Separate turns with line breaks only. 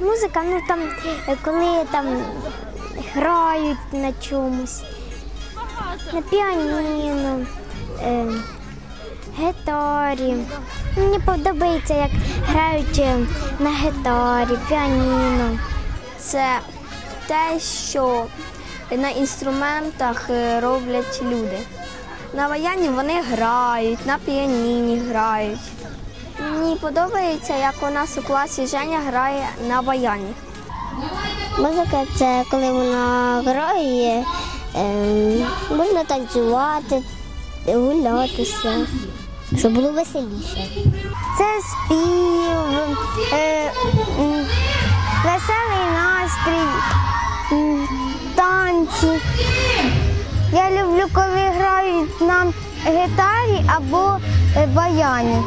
музика, ну там, е, коли там грають на чомусь, на піаніно, е, гітарі. Мені подобається, як грають е, на гітарі, піаніно.
Це те, що на інструментах е, роблять люди. На баяні вони грають, на піаніні грають. Мені подобається, як у нас у класі Женя грає на баяні.
Музика це коли вона грає, ем, можна танцювати, гулятися, щоб було веселіше. Це спів, е, веселий настрій, танці. Я люблю, коли грають на гітарі або е, баяні.